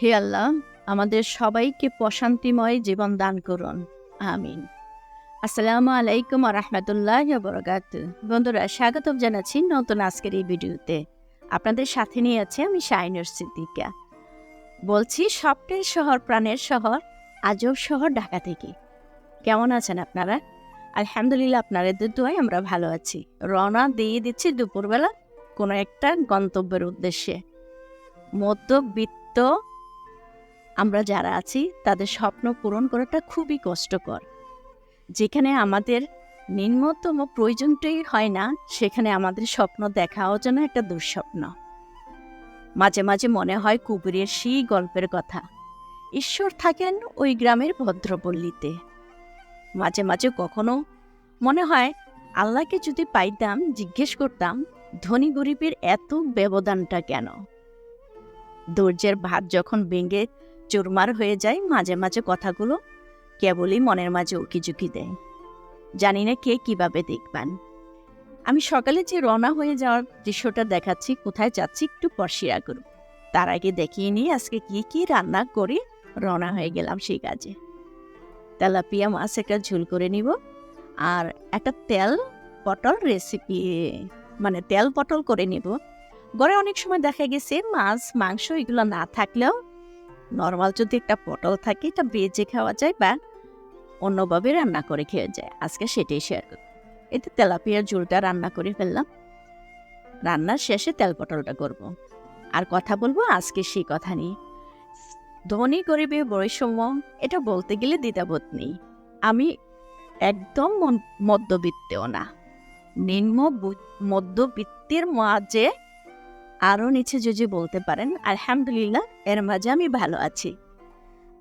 হে আল্লাহ, আমাদের সবাইকে প্রশান্তিময় জীবন দান করুন। আমিন। আসসালামু আলাইকুম রহমতুল্লাহ বরকাত বন্ধুরা, স্বাগতম জানাচ্ছি নতুন আজকের এই ভিডিওতে। আপনাদের সাথে নিয়ে আছে আমি শাইনুর সিদ্দিকা। বলছি, স্বপ্নের শহর প্রাণের শহর আজব শহর ঢাকা থেকে। কেমন আছেন আপনারা? আলহামদুলিল্লাহ, আপনাদের দোয়ায় আমরা ভালো আছি। রওনা দিয়ে দিচ্ছি দুপুরবেলা। কোনো একটা গন্তব্যের উদ্দেশ্যে। মধ্যবিত্ত আমরা যারা আছি, তাদের স্বপ্ন পূরণ করাটা খুবই কষ্টকর। যেখানে আমাদের নিম্নতম প্রয়োজনটাই হয় না, সেখানে আমাদের স্বপ্ন দেখাও যেন একটা দুঃস্বপ্ন। মাঝে মাঝে মনে হয় কুকুরের সেই গল্পের কথা, ঈশ্বর থাকেন ওই গ্রামের ভদ্রপল্লীতে। মাঝে মাঝে কখনো মনে হয়, আল্লাহকে যদি পাইতাম, জিজ্ঞেস করতাম ধনী গরিবের এত ব্যবধানটা কেন? ধৈর্যের ভাত যখন ভেঙে চুরমার হয়ে যায় মাঝে মাঝে কথাগুলো কেবলই মনের মাঝে উকিঝুঁকি দেয়। জানি না কে কীভাবে দেখবেন। আমি সকালে যে রওনা হয়ে যাওয়ার দৃশ্যটা দেখাচ্ছি, কোথায় যাচ্ছি একটু পর শেয়ার করব। তার আগে দেখিয়ে নিয়ে আজকে কি কি রান্না করে রওনা হয়ে গেলাম সেই কাজে। তেলাপিয়া মাছ একটা ঝুল করে নিব। আর একটা তেল পটল রেসিপি মানে তেল পটল করে নিব। গড়ে অনেক সময় দেখা গেছে মাছ, মাংস এগুলো না থাকলেও নর্মাল যদি একটা পটল থাকে এটা বেজে খাওয়া যায় বা অন্যভাবে রান্না করে খেয়ে যায়। আজকে সেটাই শেয়ার করব এতে তেলাপিয়ার ঝোলটা রান্না করে ফেললাম। রান্নার শেষে তেল পটলটা করব। আর কথা বলব আজকে সেই কথা নিয়ে। ধনী, গরিবে, বৈষম্য, এটা বলতে গেলে দ্বিধাবোধ নেই। আমি একদম মধ্যবিত্তেও না। নিম্ন মধ্যবিত্তের মাঝে আরও নিচে যদি বলতে পারেন, আলহামদুলিল্লাহ, এর মাঝে আমি ভালো আছি।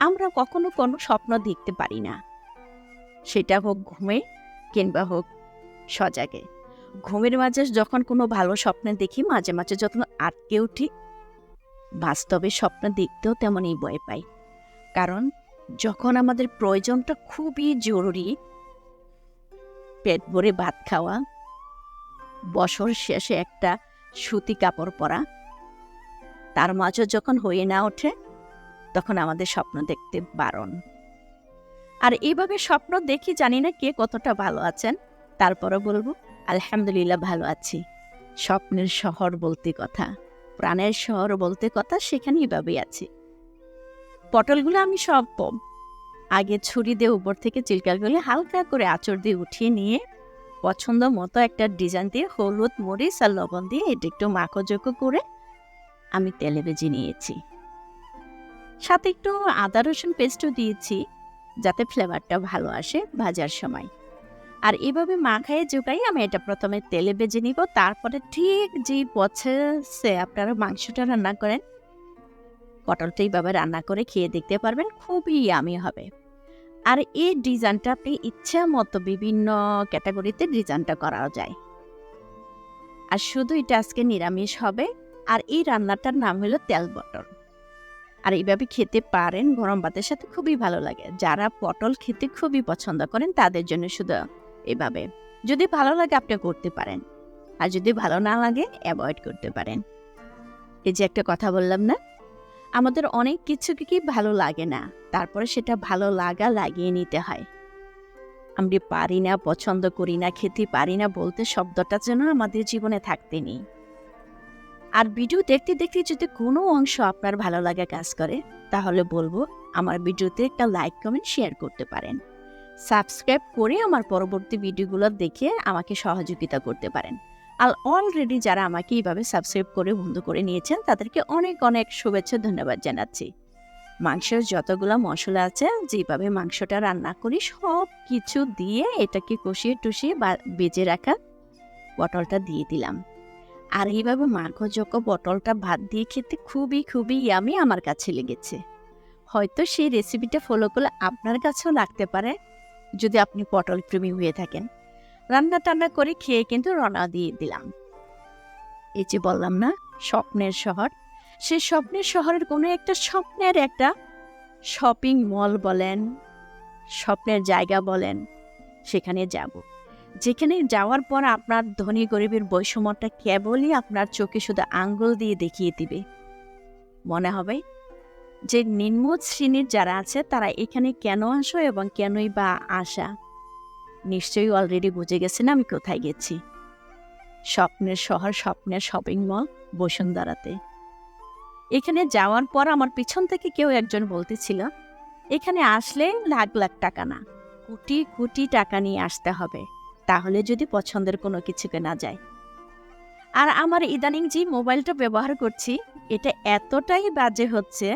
আমরা কখনো কোনো স্বপ্ন দেখতে পারি না। সেটা হোক ঘুমে কিংবা হোক সজাগে। ঘুমের মাঝে যখন কোনো ভালো স্বপ্ন দেখি, মাঝে মাঝে যখন আটকে উঠি, বাস্তবে স্বপ্ন দেখতেও তেমনই ভয় পাই। কারণ যখন আমাদের প্রয়োজনটা খুবই জরুরি, পেট ভরে ভাত খাওয়া বছর শেষে একটা সুতি কাপড় পরা। তার মাঝে যখন হয়ে না ওঠে, তখন আমাদের স্বপ্ন দেখতে বারণ। আর এইভাবে স্বপ্ন দেখি জানি না কে কতটা ভালো আছেন তারপরে বলব, আলহামদুলিল্লাহ ভালো আছি। স্বপ্নের শহর বলতে কথা, প্রাণের শহর বলতে কথা সেখানে এভাবেই আছি। পটলগুলো আমি সব আগে ছুরি দিয়ে উপর থেকে চিলকাগুলো হালকা করে আঁচড় দিয়ে উঠিয়ে নিয়ে পছন্দ মতো একটা ডিজাইন দিয়ে হলুদ, মরিচ আর লবণ দিয়ে এটা একটু মাখোযোগ্য করে আমি তেলে ভেজে নিয়েছি। সাথে একটু আদা, রসুন পেস্টও দিয়েছি যাতে ফ্লেভারটা ভালো আসে ভাজার সময়। আর এভাবে মাখায় জোগাই আমি এটা প্রথমে তেলে বেজে নিব, তারপরে ঠিক যে পছে আপনারা মাংসটা রান্না করেন, পটলটা এইভাবে রান্না করে খেয়ে দেখতে পারবেন, খুবই আমি হবে। আর এই ডিজাইনটা আপনি ইচ্ছা মতো বিভিন্ন ক্যাটাগরিতে ডিজাইনটা করা যায়। আর শুধু এটা আজকে নিরামিষ হবে, আর এই রান্নাটার নাম হলো তেল বটল আর এইভাবে খেতে পারেন, গরম ভাতের সাথে খুবই ভালো লাগে। যারা পটল খেতে খুবই পছন্দ করেন, তাদের জন্য শুধু এভাবে। যদি ভালো লাগে আপনি করতে পারেন। আর যদি ভালো না লাগে, অ্যাভয়েড করতে পারেন। এই যে একটা কথা বললাম না? আমাদের অনেক কিছু কি ভালো লাগে না? তারপরে সেটা ভালো লাগা লাগিয়ে নিতে হয়। আমরা পারি না, পছন্দ করি না, খেতে পারি না বলতে শব্দটা যেন আমাদের জীবনে থাকতে নেই। আর ভিডিও দেখতে দেখতে যদি কোনো অংশ আপনার ভালো লাগা কাজ করে, তাহলে বলব আমার ভিডিওতে একটা লাইক, কমেন্ট, শেয়ার করতে পারেন। সাবস্ক্রাইব করে আমার পরবর্তী ভিডিওগুলো দেখে আমাকে সহযোগিতা করতে পারেন। আর অলরেডি যারা আমাকে এইভাবে সাবস্ক্রাইব করে বন্ধু করে নিয়েছেন, তাদেরকে অনেক অনেক শুভেচ্ছা ধন্যবাদ জানাচ্ছি। মাংসের যতগুলো মশলা আছে, যেভাবে মাংসটা রান্না করি, সব কিছু দিয়ে এটাকে কষিয়ে টুষিয়ে বা- বেজে রাখা পটলটা দিয়ে দিলাম। আর এইভাবে মাখোযোগ্য পটলটা ভাত দিয়ে খেতে খুবই খুবই ইয়ামি আমার কাছে লেগেছে। হয়তো সেই রেসিপিটা ফলো করলে আপনার কাছেও লাগতে পারে, যদি আপনি পটল প্রেমী হয়ে থাকেন। রান্না টান্না করে খেয়ে কিন্তু রওনা দিয়ে দিলাম। এই যে বললাম না, স্বপ্নের শহর। সেই স্বপ্নের শহরের কোনো একটা স্বপ্নের একটা শপিং মল বলেন, স্বপ্নের জায়গা বলেন, সেখানে যাব। যেখানে যাওয়ার পর আপনার ধনী গরিবের বৈষম্যটা কেবলই আপনার চোখে শুধু আঙ্গুল দিয়ে দেখিয়ে দিবে। মনে হবে যে নিম্ন শ্রেণির যারা আছে, তারা এখানে কেন আসো এবং কেনই বা আসা? নিশ্চয়ই অলরেডি বুঝে গেছেন আমি কোথায় গেছি। স্বপ্নের শহর, স্বপ্নের শপিং মল বসুন্ধরাতে। এখানে যাওয়ার পর আমার পিছন থেকে কেউ একজন বলতেছিল, এখানে আসলে লাখ লাখ টাকা না, কোটি কোটি টাকা নিয়ে আসতে হবে, তাহলে যদি পছন্দের কোনো কিছু কেনা যায়। আর আমার ইদানিং যে মোবাইলটা ব্যবহার করছি, এটা এতটাই বাজে হচ্ছে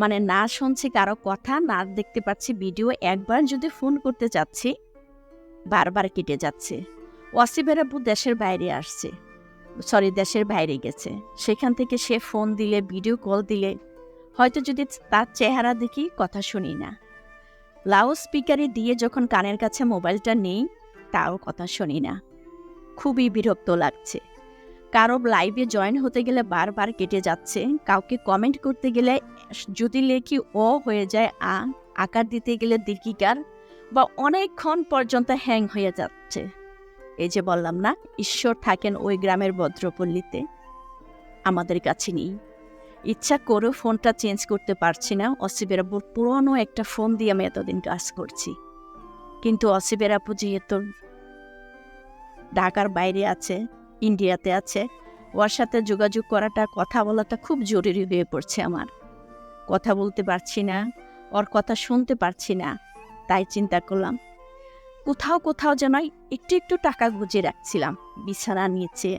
মানে না শুনছি কারও কথা, না দেখতে পাচ্ছি ভিডিও, একবার যদি ফোন করতে যাচ্ছি বারবার কেটে যাচ্ছে। ওয়াসিবের আব্বু দেশের বাইরে আসছে। সরি, দেশের বাইরে গেছে। সেখান থেকে সে ফোন দিলে, ভিডিও কল দিলে। হয়তো যদি তার চেহারা দেখি, কথা শুনি না। লাউড স্পিকারে দিয়ে যখন কানের কাছে মোবাইলটা নেই, তাও কথা শুনি না। খুবই বিরক্ত লাগছে। কারও লাইভে জয়েন হতে গেলে বারবার কেটে যাচ্ছে। কাউকে কমেন্ট করতে গেলে, যদি লেখি, ও হয়ে যায়, আ আকার দিতে গেলে, দিকিকার বা অনেকক্ষণ পর্যন্ত হ্যাং হয়ে যাচ্ছে। এই যে বললাম না, ঈশ্বর থাকেন ওই গ্রামের ভদ্রপল্লীতে। আমাদের কাছে নেই। ইচ্ছা করেও ফোনটা চেঞ্জ করতে পারছি না। অসিবের আব্বুর পুরনো একটা ফোন দিয়ে আমি এতদিন কাজ করছি। কিন্তু অসিবের আব্বু যেহেতু ঢাকার বাইরে আছে, ইন্ডিয়াতে আছে, ওর সাথে যোগাযোগ করাটা, কথা বলাটা খুব জরুরি হয়ে পড়ছে আমার। কথা বলতে পারছি না, ওর কথা শুনতে পারছি না। তাই চিন্তা করলাম। কোথাও কোথাও যেন একটু একটু টাকা গুজে রাখছিলাম বিছানা নিচে,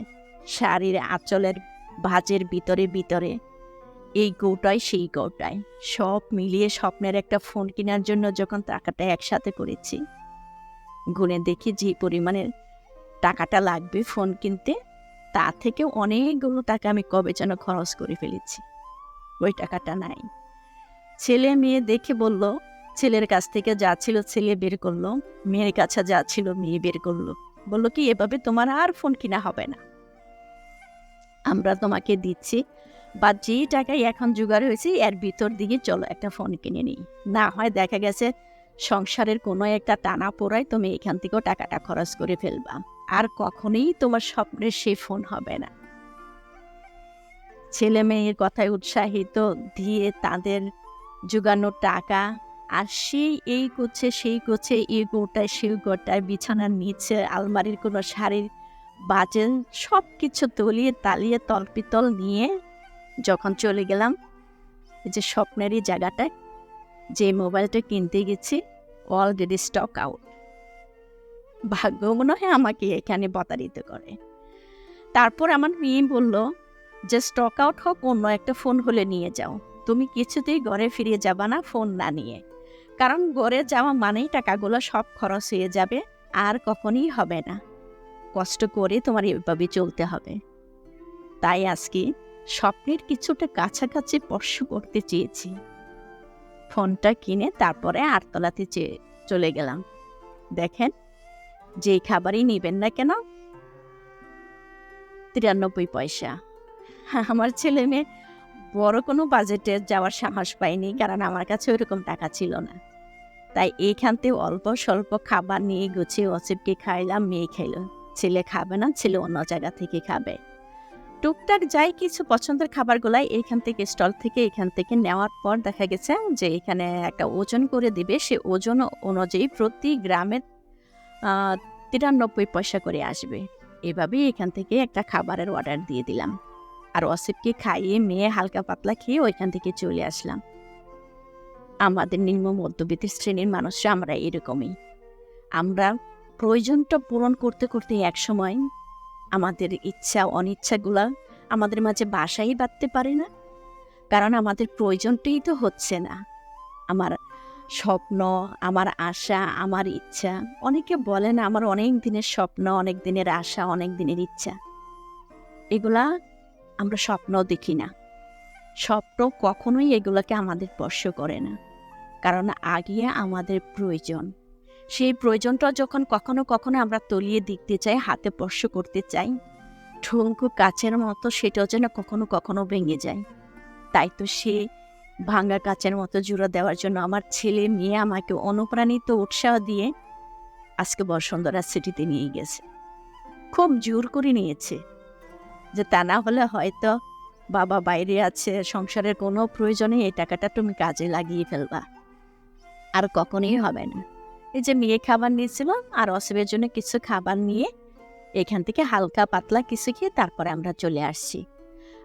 শাড়ির আঁচলের ভাজের ভিতরে ভিতরে। এই গৌটায় সেই গৌটায় সব মিলিয়ে স্বপ্নের একটা ফোন কেনার জন্য যখন টাকাটা একসাথে করেছি, গুনে দেখি যে পরিমাণের টাকাটা লাগবে ফোন কিনতে, তা থেকে অনেকগুলো টাকা আমি কবে যেন খরচ করে ফেলেছি। ওই টাকাটা নাই। ছেলে মেয়ে দেখে বলল ছেলের কাছ থেকে যা ছিল ছেলে বের করল, মেয়ের কাছে যা ছিল মেয়ে বের করল। বলল কি, এভাবে তোমার আর ফোন কিনা হবে না। আমরা তোমাকে দিচ্ছি, বা যে টাকায় এখন জোগাড় হয়েছে, এর ভিতর দিকে চলো, একটা ফোন কিনে নিই। না হয় দেখা গেছে, সংসারের কোনো একটা টানা পোড়ায় তুমি এখান থেকেও টাকাটা খরচ করে ফেলবা। আর কখনোই তোমার স্বপ্নের সে ফোন হবে না। ছেলে মেয়ের কথায় উৎসাহিত দিয়ে তাদের জোগানোর টাকা আর সেই, এই করছে সেই করছে এই গোটায়, সেই গোটায় বিছানার নিচে, আলমারির কোনো শাড়ির বাজে সব কিছু তলিয়ে তালিয়ে তলপিতল নিয়ে যখন চলে গেলাম যে স্বপ্নেরই জায়গাটায়, যে মোবাইলটা কিনতে গেছি অলরেডি স্টক আউট ভাগ্য মনে হয় আমাকে এখানে প্রতারিত করে। তারপর আমার মেয়ে বলল, যে স্টক আউট হোক, অন্য একটা ফোন হলে নিয়ে যাও। তুমি কিছুতেই ঘরে ফিরে যাবা না ফোন না নিয়ে। কারণ ঘরে যাওয়া মানেই টাকাগুলো সব খরচ হয়ে যাবে, আর কখনই হবে না। কষ্ট করে তোমার এভাবে চলতে হবে। তাই আজকে স্বপ্নের কিছুটা কাছাকাছি স্পর্শ করতে চেয়েছি। ফোনটা কিনে তারপরে আটতলাতে চেয়ে চলে গেলাম। দেখেন যেই খাবারই নেবেন না কেন? তিরানব্বই পয়সা। আমার ছেলে মেয়ে বড় কোনো বাজেটে যাওয়ার সাহস পাইনি, কারণ আমার কাছে ওরকম টাকা ছিল না। তাই এইখান থেকে অল্প স্বল্প খাবার নিয়ে গুছিয়ে অসিবকে খাইলাম, মেয়ে খাইলো ছেলে খাবে না, ছেলে অন্য জায়গা থেকে খাবে। টুকটাক যাই কিছু পছন্দের খাবারগুলাই এইখান থেকে স্টল থেকে এখান থেকে নেওয়ার পর দেখা গেছে যে এখানে একটা ওজন করে দিবে। সে ওজন অনুযায়ী প্রতি গ্রামের তিরানব্বই পয়সা করে আসবে। এভাবেই এখান থেকে একটা খাবারের অর্ডার দিয়ে দিলাম। আর অসিফকে খাইয়ে মেয়ে হালকা পাতলা খেয়ে ওইখান থেকে চলে আসলাম। আমাদের নিম্ন মধ্যবিত্ত শ্রেণির মানুষরা আমরা এরকমই। আমরা প্রয়োজনটা পূরণ করতে করতে একসময় আমাদের ইচ্ছা, অনিচ্ছাগুলা আমাদের মাঝে বাসাই বাঁধতে পারে না। কারণ আমাদের প্রয়োজনটাই তো হচ্ছে না। আমার স্বপ্ন, আমার আশা, আমার ইচ্ছা, অনেকে বলেন আমার অনেক দিনের স্বপ্ন, অনেক দিনের আশা, অনেক দিনের ইচ্ছা। এগুলা আমরা স্বপ্ন দেখি না। স্বপ্ন কখনোই এগুলোকে আমাদের স্পর্শ করে না। কারণ আগে আমাদের প্রয়োজন। সেই প্রয়োজনটা যখন কখনো কখনো আমরা তলিয়ে দেখতে চাই, হাতে স্পর্শ করতে চাই ঠুঙ্কু কাচের মতো সেটাও যেন কখনো কখনো ভেঙে যায়। তাই তো সে ভাঙ্গা কাচের মতো জোড়া দেওয়ার জন্য আমার ছেলে মেয়ে আমাকে অনুপ্রাণিত উৎসাহ দিয়ে আজকে বসুন্ধরা সিটিতে নিয়ে গেছে। খুব জোর করে নিয়েছে। যে তা না হলে হয়তো বাবা বাইরে আছে, সংসারের কোনো প্রয়োজনে এই টাকাটা তুমি কাজে লাগিয়ে ফেলবা। আর কখনোই হবে না। এই যে মেয়ে খাবার নিয়েছিলাম আর অসবের জন্য কিছু খাবার নিয়ে এখান থেকে হালকা পাতলা কিছু খেয়ে তারপরে আমরা চলে আসছি।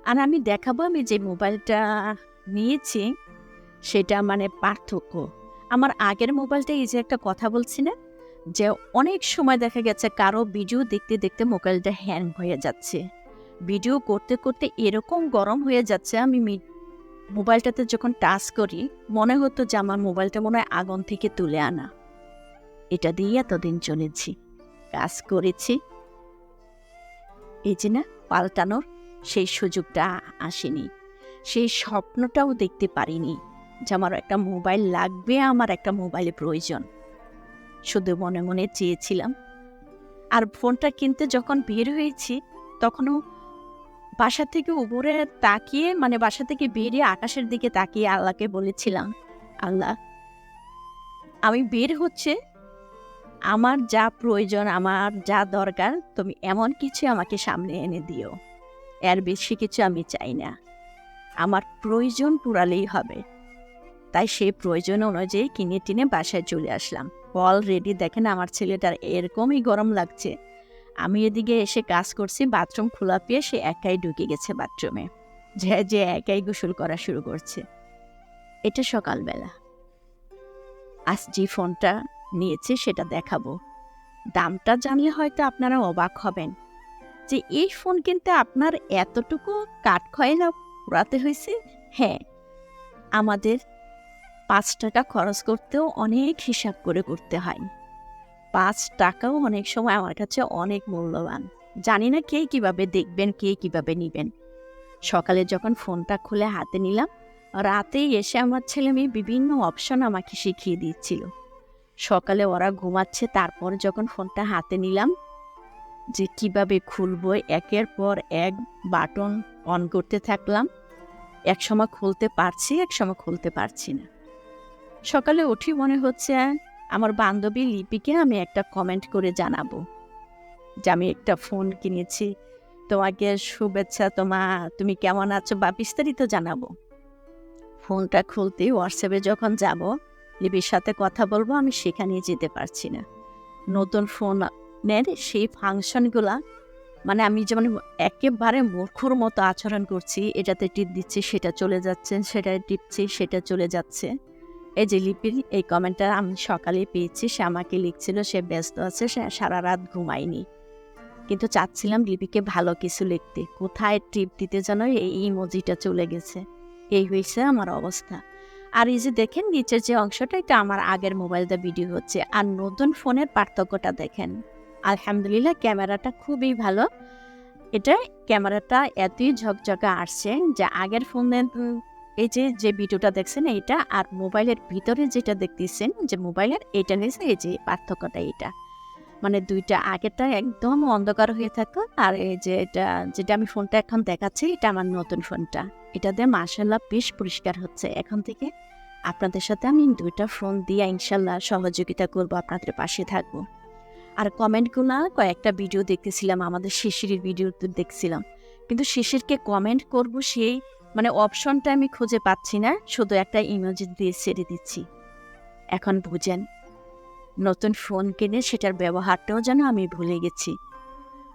আর আমি দেখাবো আমি যে মোবাইলটা নিয়েছি, সেটা মানে পার্থক্য। আমার আগের মোবাইলটা এই যে একটা কথা বলছি না, যে অনেক সময় দেখা গেছে কারও ভিডিও দেখতে দেখতে মোবাইলটা হ্যাং হয়ে যাচ্ছে। ভিডিও করতে করতে এরকম গরম হয়ে যাচ্ছে, আমি মোবাইলটাতে যখন টাচ করি, মনে হতো যে আমার মোবাইলটা মনে হয় আগুন থেকে তুলে আনা। এটা দিয়ে এতদিন চলেছি, কাজ করেছি। এই যে না, পাল্টানোর সেই সুযোগটা আসেনি। সেই স্বপ্নটাও দেখতে পারিনি যে আমার একটা মোবাইল লাগবে, আমার একটা মোবাইলের প্রয়োজন। শুধু মনে মনে চেয়েছিলাম। আর ফোনটা কিনতে যখন বের হয়েছি, তখনও বাসা থেকে উপরে তাকিয়ে মানে বাসা থেকে বেরিয়ে আকাশের দিকে তাকিয়ে আল্লাহকে বলেছিলাম, আল্লাহ, আমি বের হচ্ছে। আমার যা প্রয়োজন, আমার যা দরকার, তুমি এমন কিছু আমাকে সামনে এনে দিও। এর বেশি কিছু আমি চাই না। আমার প্রয়োজন পুরালেই হবে। তাই সেই প্রয়োজন অনুযায়ী কিনে টিনে বাসায় চলে আসলাম। অলরেডি দেখেন আমার ছেলেটার এরকমই গরম লাগছে। আমি এদিকে এসে কাজ করছি, বাথরুম খোলা পেয়ে সে একাই ঢুকে গেছে বাথরুমে। যে যে একাই গোসল করা শুরু করছে। এটা সকালবেলা। আজ যে ফোনটা নিয়েছি সেটা দেখাবো। দামটা জানলে হয়তো আপনারা অবাক হবেন যে, এই ফোন কিনতে আপনার এতটুকু কাঠ খয়লা পুরাতে হয়েছে? হ্যাঁ আমাদের পাঁচ টাকা খরচ করতেও অনেক হিসাব করে করতে হয়। পাঁচ টাকাও অনেক সময় আমার কাছে অনেক মূল্যবান। জানি না কে কীভাবে দেখবেন, কে কীভাবে নিবেন। সকালে যখন ফোনটা খুলে হাতে নিলাম, রাতেই এসে আমার ছেলে মেয়ে বিভিন্ন অপশন আমাকে শিখিয়ে দিচ্ছিল। সকালে ওরা ঘুমাচ্ছে, তারপর যখন ফোনটা হাতে নিলাম, যে কীভাবে খুলবো, একের পর এক বাটন অন করতে থাকলাম। এক সময় খুলতে পারছি, এক সময় খুলতে পারছি না। সকালে উঠি মনে হচ্ছে আমার বান্ধবী লিপিকে আমি একটা কমেন্ট করে জানাব। যে আমি একটা ফোন কিনেছি। তোমাকে শুভেচ্ছা তোমা, তুমি কেমন আছো বা বিস্তারিত জানাব। ফোনটা খুলতে হোয়াটসঅ্যাপে যখন যাব, লিপির সাথে কথা বলব, আমি সেখানে যেতে পারছি না। নতুন ফোনের সেই ফাংশনগুলা মানে আমি যেমন একেবারে মূর্খর মতো আচরণ করছি, এটাতে টিপ দিচ্ছি, সেটা চলে যাচ্ছে সেটা টিপছি, সেটা চলে যাচ্ছে। এই যে লিপির এই কমেন্টটা আমি সকালে পেয়েছি, সে আমাকে লিখছিল, সে ব্যস্ত আছে, সে সারা রাত ঘুমায়নি। কিন্তু চাচ্ছিলাম লিপিকে ভালো কিছু লিখতে। কোথায় ট্রিপ দিতে যেন এই ইমোজিটা চলে গেছে? এই হয়েছে আমার অবস্থা। আর এই যে দেখেন, নিচের যে অংশটা, এটা আমার আগের মোবাইলটা ভিডিও হচ্ছে। আর নতুন ফোনের পার্থক্যটা দেখেন। আলহামদুলিল্লাহ, ক্যামেরাটা খুবই ভালো। এটা ক্যামেরাটা এতই ঝকঝকে আসছে যে আগের ফোনের এই যে যে ভিডিওটা দেখছেন এইটা, আর মোবাইলের ভিতরে যেটা দেখতেছেন, যে মোবাইলের এটা নিয়েছে এই যে পার্থক্যটা এটা মানে দুইটা আগেরটা একদম অন্ধকার হয়ে থাকো আর এই যে এটা, যেটা আমি ফোনটা এখন দেখাচ্ছি, এটা আমার নতুন ফোনটা। এটা দিয়ে মাসাল্লাহ বেশ পরিষ্কার হচ্ছে। এখন থেকে আপনাদের সাথে আমি দুইটা ফোন দিয়ে ইনশাল্লাহ সহযোগিতা করব, আপনাদের পাশে থাকব। আর কমেন্টগুলো, কয়েকটা ভিডিও দেখতেছিলাম, আমাদের শিশিরের ভিডিও দেখছিলাম। কিন্তু শিশিরকে কমেন্ট করব সেই মানে অপশনটা আমি খুঁজে পাচ্ছি না, শুধু একটা ইমোজি দিয়ে ছেড়ে দিচ্ছি। এখন বুঝেন, নতুন ফোন কিনে সেটার ব্যবহারটাও যেন আমি ভুলে গেছি।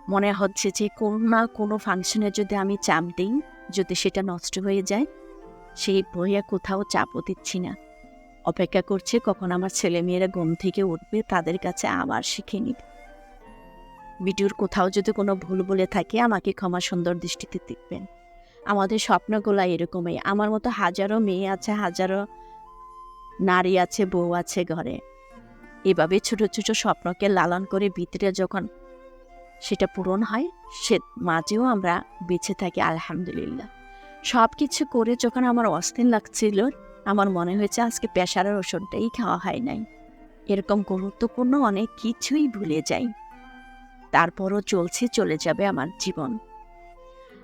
মনে হচ্ছে যে কোনো না কোনো ফাংশনে যদি আমি চাপ দিই, যদি সেটা নষ্ট হয়ে যায়, সেই বইয়া কোথাও চাপও দিচ্ছি না। অপেক্ষা করছে কখন আমার ছেলে মেয়েরা ঘুম থেকে উঠবে, তাদের কাছে আবার শিখে নিব। ভিডিওর কোথাও যদি কোনো ভুল বলে থাকে, আমাকে ক্ষমা সুন্দর দৃষ্টিতে দেখবেন। আমাদের স্বপ্নগুলো এরকমই। আমার মতো হাজারো মেয়ে আছে, হাজারো নারী আছে, বউ আছে ঘরে। এভাবে ছোট ছোট স্বপ্নকে লালন করে ভিতরে যখন সেটা পূরণ হয়, সে মাঝেও আমরা বেঁচে থাকি, আলহামদুলিল্লাহ। সব কিছু করে যখন আমার অস্থির লাগছিল, আমার মনে হয়েছে আজকে প্রেশারের ওষুধটাই খাওয়া হয় নাই। এরকম গুরুত্বপূর্ণ অনেক কিছুই ভুলে যাই। তারপরও চলছে, চলে যাবে আমার জীবন।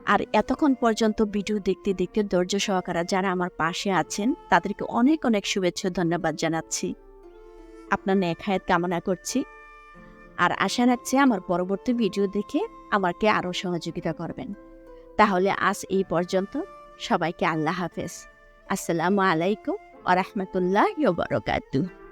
আর এতক্ষণ পর্যন্ত ভিডিও দেখতে দেখতে ধৈর্য সহকারে যারা আমার পাশে আছেন, তাদেরকে অনেক অনেক শুভেচ্ছা ধন্যবাদ জানাচ্ছি। আপনার নেক হায়াত কামনা করছি। আর আশা রাখছি আমার পরবর্তী ভিডিও দেখে আমাকে আরও সহযোগিতা করবেন। তাহলে আজ এই পর্যন্ত। সবাইকে আল্লাহ হাফেজ। আসসালামু আলাইকুম আ রহমতুল্লাহ বরকাতু